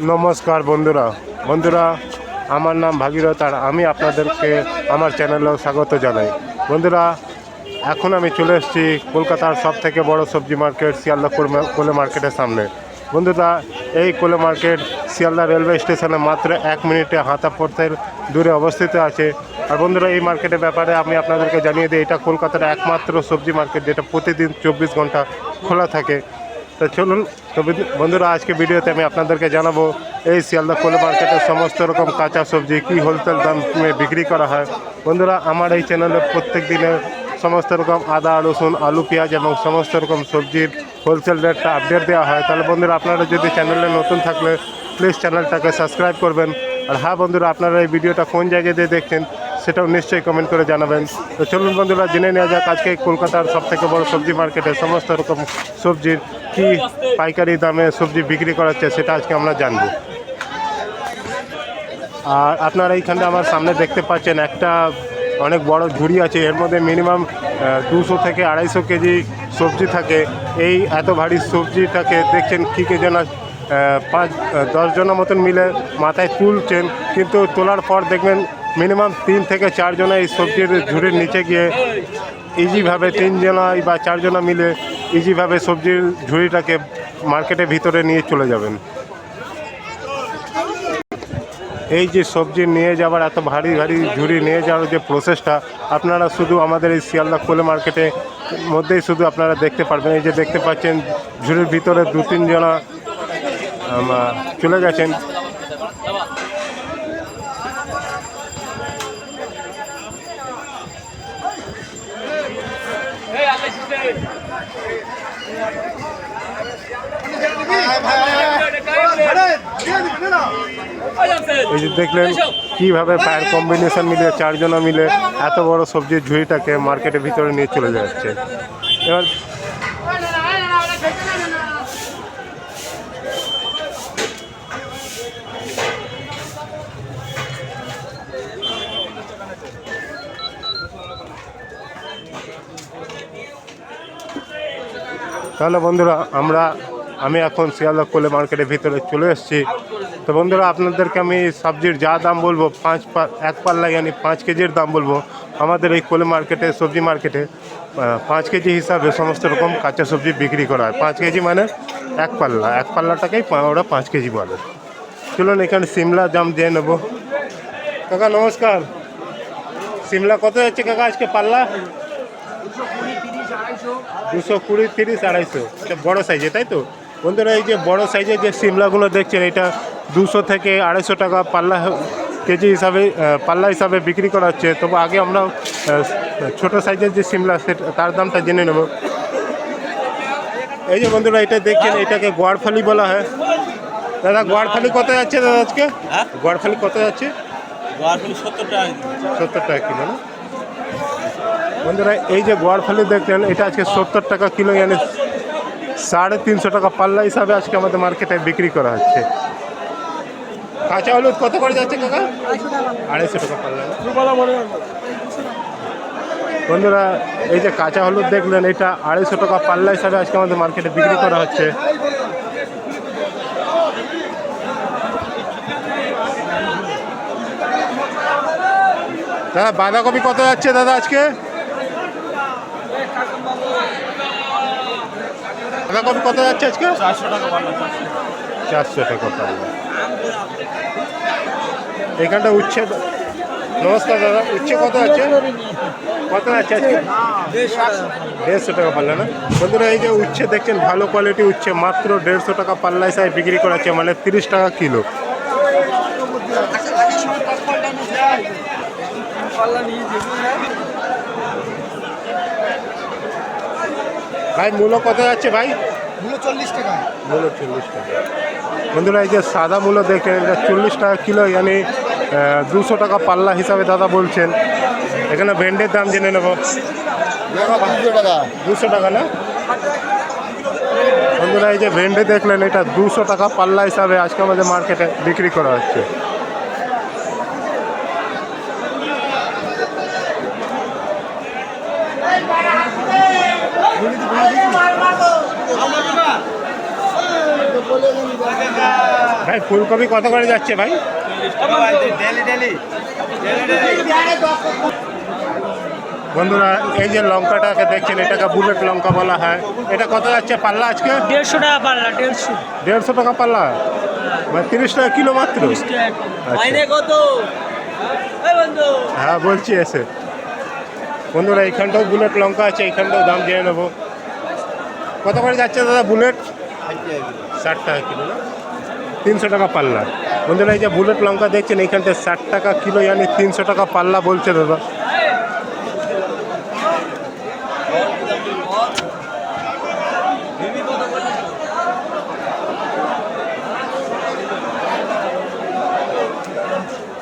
নমস্কার বন্ধুরা। বন্ধুরা, আমার নাম ভাগীরথ আর আমি আপনাদেরকে আমার চ্যানেলেও স্বাগত জানাই। বন্ধুরা, এখন আমি চলে এসেছি কলকাতার সব থেকে বড় সবজি মার্কেট, শিয়ালদা কোলে- মার্কেটের সামনে। বন্ধুরা, এই কোলে মার্কেট শিয়ালদা রেলওয়ে স্টেশনে মাত্র এক মিনিটে হাতা পথের দূরে অবস্থিত আছে। আর বন্ধুরা, এই মার্কেটের ব্যাপারে আমি আপনাদেরকে জানিয়ে দিই, এটা কলকাতার একমাত্র সবজি মার্কেট যেটা প্রতিদিন চব্বিশ ঘণ্টা খোলা থাকে। তো চলুন, তো বন্ধুরা, আজকে ভিডিওতে আমি আপনাদেরকে জানাব, এই শিয়ালদা কোলে মার্কেটের সমস্ত রকম কাঁচা সবজি কী হোলসেল দামে বিক্রি করা হয়। বন্ধুরা, আমার এই চ্যানেলে প্রত্যেক দিনে সমস্ত রকম আদা, রসুন, আলু, পেঁয়াজ এবং সমস্ত রকম সবজির হোলসেল রেটটা আপডেট দেওয়া হয়। তাহলে বন্ধুরা, আপনারা যদি চ্যানেলে নতুন থাকলে প্লিজ চ্যানেলটাকে সাবস্ক্রাইব করবেন। আর হ্যাঁ বন্ধুরা, আপনারা এই ভিডিওটা কোন জায়গায় দিয়ে দেখছেন সেটাও নিশ্চয়ই কমেন্ট করে জানাবেন। তো চলুন বন্ধুরা, জেনে নেওয়া যাক আজকে কলকাতার সব থেকে বড় সবজি মার্কেটে সমস্ত রকম সবজির কি পাইকারি দামে সবজি বিক্রি করা হচ্ছে সেটা আজকে আমরা জানব। আর আপনারা এইখানটা আমার সামনে দেখতে পাচ্ছেন একটা অনেক বড় ঝুড়ি আছে, এর মধ্যে মিনিমাম দুশো থেকে আড়াইশো কেজি সবজি থাকে। এই এত ভারী সবজিটাকে দেখছেন কী কে যেন পাঁচ দশজনের মতন মিলে মাথায় তুলছেন, কিন্তু তোলার পর দেখবেন মিনিমাম তিন থেকে চারজনে এই সবজির ঝুড়ির নিচে গিয়ে ইজিভাবে তিনজনাই বা চারজনা মিলে ইজিভাবে সবজির ঝুড়িটাকে মার্কেটের ভিতরে নিয়ে চলে যাবেন। এই যে সবজি নিয়ে যাওয়ার এত ভারী ভারী ঝুড়ি নিয়ে যাওয়ার যে প্রসেসটা আপনারা শুধু আমাদের এই শিয়ালদা কোলে মার্কেটে মধ্যেই শুধু আপনারা দেখতে পারবেন। এই যে দেখতে পাচ্ছেন, ঝুড়ির ভিতরে দু তিনজনা চলে গেছেন। এই যে দেখলেন কীভাবে পায়ের কম্বিনেশন মিলে, চারজনা মিলে এত বড় সবজির ঝুড়িটাকে মার্কেটের ভিতরে নিয়ে চলে যাচ্ছে। এবার তাহলে বন্ধুরা, আমরা আমি এখন শিয়ালদা কোলে মার্কেটের ভিতরে চলে এসেছি। তো বন্ধুরা, আপনাদেরকে আমি সবজির যা দাম বলব, পাঁচ এক পাল্লা ইয়ানি পাঁচ কেজির দাম বলব, আমাদের এই কোলে মার্কেটে, সবজি মার্কেটে পাঁচ কেজি হিসাবে সমস্ত রকম কাঁচা সবজি বিক্রি করা হয়। পাঁচ কেজি মানে এক পাল্লা। এক পাল্লাটাকেই ওরা পাঁচ কেজি বলে। চলুন, এখানে সিমলা দাম দিয়ে নেব। কাকা, নমস্কার। সিমলা কত যাচ্ছে কাকা আজকে পাল্লা? দুশো কুড়ি, তিরিশ, আড়াইশো। এটা বড়ো সাইজে, তাই তো? বন্ধুরা এই যে বড়ো সাইজের যে সিমলাগুলো দেখছেন এটা দুশো থেকে আড়াইশো টাকা পাল্লা কেজি হিসাবে পাল্লা হিসাবে বিক্রি করা হচ্ছে। তবু আগে আমরা ছোট সাইজের যে সিমলা সেটা তার দামটা জেনে নেব। এই যে বন্ধুরা এটা দেখছেন এটাকে গোয়ারফালি বলা হয়। দাদা গোয়ারফালি কত যাচ্ছে দাদা আজকে? হ্যাঁ? গোয়ারফালি কত যাচ্ছে? গোয়ারফুলি সত্তর টাকা সত্তর টাকা কিলো না? বন্ধুরা এই যে গোয়ারফালি দেখছেন এটা আজকে সত্তর টাকা কিলো মানে সাড়ে তিনশো টাকা পাল্লা হিসাবে আজকে আমাদের মার্কেটে বিক্রি করা হচ্ছে। কাঁচা হলুদ কত করে যাচ্ছে আড়াইশো টাকা পাল্লা। বন্ধুরা, এই যে কাঁচা হলুদ দেখলেন, এটা আড়াইশো টাকা পাল্লা হিসাবে আজকে আমাদের মার্কেটে বিক্রি করা হচ্ছে। দাদা, বাঁধাকপি কত যাচ্ছে দাদা আজকে? বাঁধাকপি কত যাচ্ছে আজকে? চারশো টাকা পাল্লা চারশো টাকা পাল্লা এখানটা উচ্ছে নমস্কার দাদা উচ্ছে কত আছে? কত আছে আজকে? দেড়শো টাকা পাল্লা না? বন্ধুরা এই যে উচ্ছে দেখছেন ভালো কোয়ালিটি উচ্ছে মাত্র দেড়শো টাকা পাল্লা হিসাবে বিক্রি করা হচ্ছে মানে তিরিশ টাকা কিলো। ভাই মূলো কত যাচ্ছে ভাই? মূল্য চল্লিশ টাকা। মূলো চল্লিশ টাকা। বন্ধুরা এই যে সাদা মূলো দেখেন এটা চল্লিশ টাকা কিলো মানে দুশো টাকা পাল্লা হিসাবে দাদা বলছেন। এখানে ভেন্ডের দাম জেনে নেব। দুশো টাকা। দুশো টাকা না? বন্ধুরা এই যে ভেন্ডে দেখলেন এটা দুশো টাকা পাল্লা হিসাবে আজকে আমাদের মার্কেটে বিক্রি করা হচ্ছে। ভাই ফুলকপি কত করে যাচ্ছে ভাই? বন্ধুরা এই যে লঙ্কাটাকে দেখছেন এটাকে বুলেট লঙ্কা বলা হয়। এটা কত যাচ্ছে পাল্লা আজকে? দেড়শো টাকা পাল্লা দেড়শো। দেড়শো টাকা পাল্লা? মানে তিরিশ টাকা কিলো মাত্র? বন্ধু। হ্যাঁ বলছি এসে। বন্ধুরা, এইখানটাও বুলেট লঙ্কা আছে, এইখানটাও দাম দিয়ে নেব। কত করে যাচ্ছে দাদা বুলেট ষাট টাকা কিলো না? তিনশো টাকা পাল্লা। বন্ধুরা, এই যে বুলেট লঙ্কা দেখছেন এইখানটা ষাট টাকা কিলো, ইয়ানি তিনশো টাকা পাল্লা বলছে দাদা।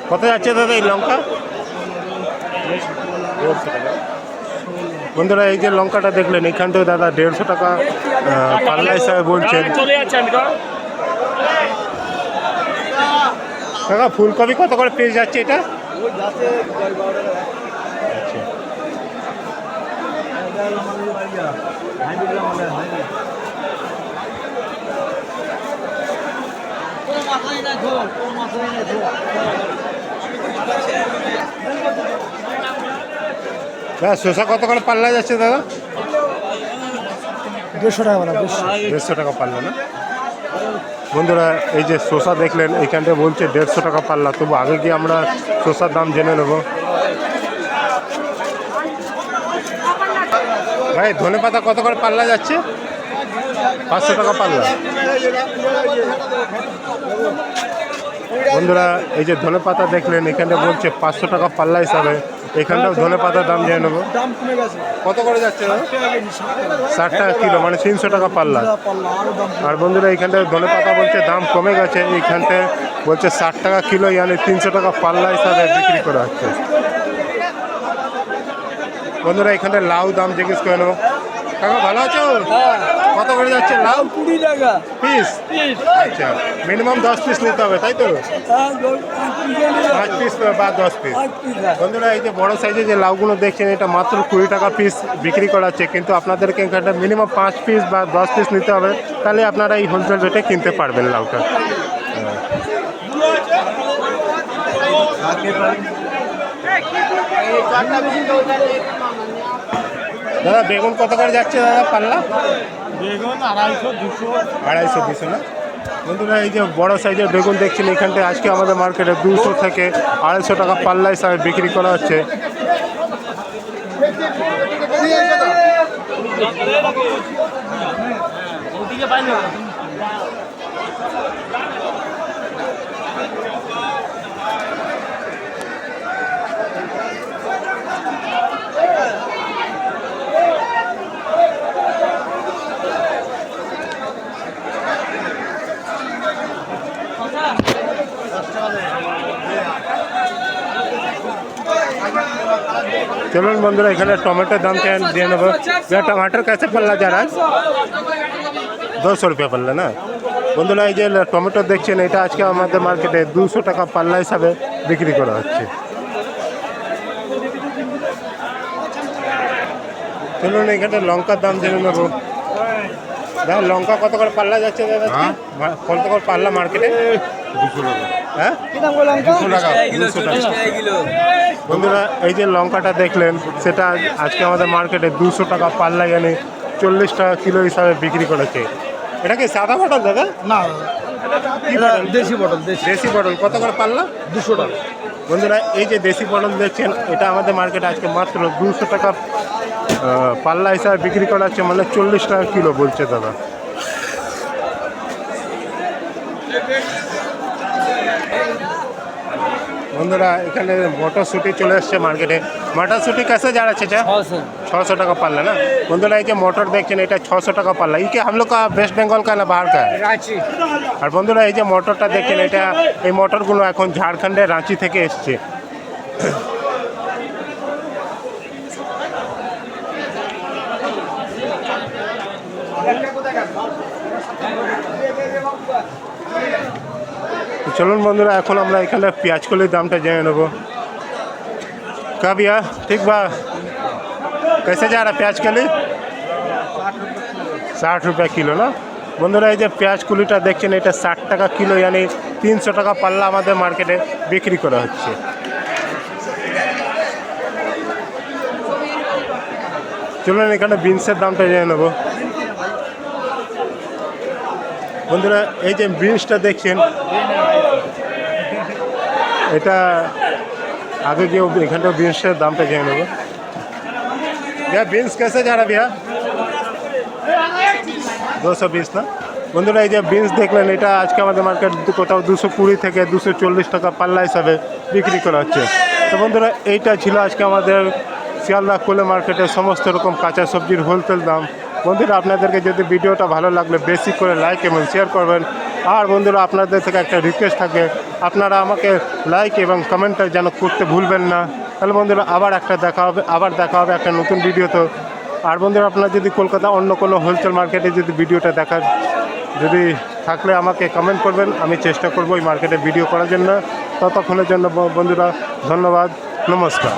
কত যাচ্ছে দাদা এই লঙ্কা? বন্ধুরা, এই যে লঙ্কাটা দেখলেন এইখানটাও দাদা দেড়শো টাকা পাল্লা হিসাবে বলছেন। কাকা, ফুলকপি কত করে পেয়ে যাচ্ছে এটা? আচ্ছা। দাদা শসা কত করে পাল্লা যাচ্ছে দাদা? দেড়শো টাকা বলা দেড়শো। টাকা পাল্লা না? বন্ধুরা এই যে শসা দেখলেন এইখানটা বলছে দেড়শো টাকা পাল্লা। তবু আগে গিয়ে আমরা শসার দাম জেনে নেব? ভাই ধনে পাতা কত করে পাল্লা যাচ্ছে? পাঁচশো টাকা পাল্লা। বন্ধুরা এই যে ধনে পাতা দেখলেন এখানটা বলছে পাঁচশো টাকা পাল্লা হিসাবে। এখানটাও ধনে পাতার দাম জেনে নেব। কত করে যাচ্ছে ষাট টাকা কিলো মানে তিনশো টাকা পাল্লা। আরও বন্ধুরা এইখানটায় ধনে পাতা বলছে দাম কমে গেছে। এইখানটায় বলছে ষাট টাকা কিলো ইয়ানি তিনশো টাকা পাল্লা হিসাবে বিক্রি করা হচ্ছে। বন্ধুরা এখানটায় লাউ দাম জিজ্ঞেস করে নেব। কাকা ভালো আছো? কত করে যাচ্ছে? লাউ? কুড়ি টাকা। পিস? আচ্ছা মিনিমাম দশ পিস নিতে হবে তাই তো? পাঁচ পিস বা দশ পিস বন্ধুরা এই যে বড় সাইজের যে লাউগুলো দেখছেন এটা মাত্র কুড়ি টাকা পিস বিক্রি করা হচ্ছে কিন্তু আপনাদেরকে এখানটা মিনিমাম পাঁচ পিস বা দশ পিস নিতে হবে তাহলে আপনারা এই হোলসেল রেটে কিনতে পারবেন লাউটা। হ্যাঁ। দাদা বেগুন কত করে যাচ্ছে দাদা পাল্লা? বেগুন আড়াইশো দুশো। আড়াইশো দুশো না? বন্ধুরা এই যে বড় সাইজের বেগুন দেখছেন এখানটায় আজকে আমাদের মার্কেটে দুশো থেকে আড়াইশো টাকা পাল্লা হিসাবে বিক্রি করা হচ্ছে। চলুন বন্ধুরা, এখানে টমেটোর দাম কেন দিয়ে নেব? টমাটোর কাছে পাল্লা যারা দশশো রুপিয়া পাল্লা না? বন্ধুরা, এই যে টমেটো দেখছেন, এটা আজকে আমাদের মার্কেটে দুশো টাকা পাল্লা হিসাবে বিক্রি করা হচ্ছে। চলুন এখানে লঙ্কার দাম জেনে নেব। দাদা লঙ্কা কত করে পাল্লা যাচ্ছে দাদা কত করে পাল্লা মার্কেটে দুশো টাকা। হ্যাঁ? দুশো টাকা দুশো টাকা। বন্ধুরা এই যে লঙ্কাটা দেখলেন সেটা আজকে আমাদের মার্কেটে দুশো টাকা পাল্লা জানি চল্লিশ টাকা কিলো হিসাবে বিক্রি করেছে। এটা কি সাদা পটল দাদা? না। কি পটল? দেশি বটল দেশি। দেশি পটল কত করে পাল্লা? দুশো টাকা। বন্ধুরা এই যে দেশি পটল দেখছেন এটা আমাদের মার্কেটে আজকে মাত্র দুশো টাকা পাল্লা হিসাবে বিক্রি করা হচ্ছে মানে চল্লিশ টাকা কিলো বলছে দাদা। বন্ধুরা এখানে মটরশুঁটি চলে আসছে মার্কেটে মটরশুঁটি কাছে যা আছে যা ছশো। টাকা পাল্লা না? বন্ধুরা এই যে মটর দেখছেন এটা ছশো টাকা পাল্লা। এই কি আমলোক ওয়েস্ট বেঙ্গল কে না বাহার আর বন্ধুরা এই যে মটরটা দেখছেন এটা এই মটরগুলো এখন ঝাড়খণ্ডের রাঁচি থেকে এসছে। চলুন বন্ধুরা এখন আমরা এখানে পেঁয়াজ কলির দামটা জেনে নেবো का भैया ठीक बा कैसे जा रहा है प्याज कली साठ रुपया किलो ना বন্ধুরা এই যে পেঁয়াজ কুলিটা দেখছেন এটা ষাট টাকা কিলো ইয়ানি তিনশো টাকা পাল্লা আমাদের মার্কেটে বিক্রি করা হচ্ছে চলুন এখানে বিনসের দামটা জেনে নেবো বন্ধুরা, এই যে ব্রিজটা দেখছেন, এটা আগে গিয়ে এখানটা ব্রিজটার দামটা জেনে নেব। ভাইয়া বিনস कैसे जा रहा भैया दो বন্ধুরা, এই যে বিনস দেখলেন, এটা আজকে আমাদের মার্কেট কোথাও দুশো কুড়ি থেকে দুশো চল্লিশ টাকা পাল্লা হিসাবে বিক্রি করা হচ্ছে। তো বন্ধুরা, এইটা ছিল আজকে আমাদের শিয়ালদা কোলে মার্কেটে সমস্ত রকম কাঁচা সবজির হোলসেল দাম। বন্ধুরা, আপনাদেরকে যদি ভিডিওটা ভালো লাগলে বেশি করে লাইক এবং শেয়ার করবেন। আর বন্ধুরা, আপনাদের থেকে একটা রিকোয়েস্ট থাকে, আপনারা আমাকে লাইক এবং কমেন্টটা যেন করতে ভুলবেন না। তাহলে বন্ধুরা, আবার একটা দেখা হবে, আবার দেখা হবে একটা নতুন ভিডিওতে। আর বন্ধুরা, আপনারা যদি কলকাতা অন্য কোনো হোলসেল মার্কেটে যদি ভিডিওটা দেখার যদি থাকলে আমাকে কমেন্ট করবেন, আমি চেষ্টা করব ওই মার্কেটে ভিডিও করার জন্য। ততক্ষণের জন্য বন্ধুরা, ধন্যবাদ, নমস্কার।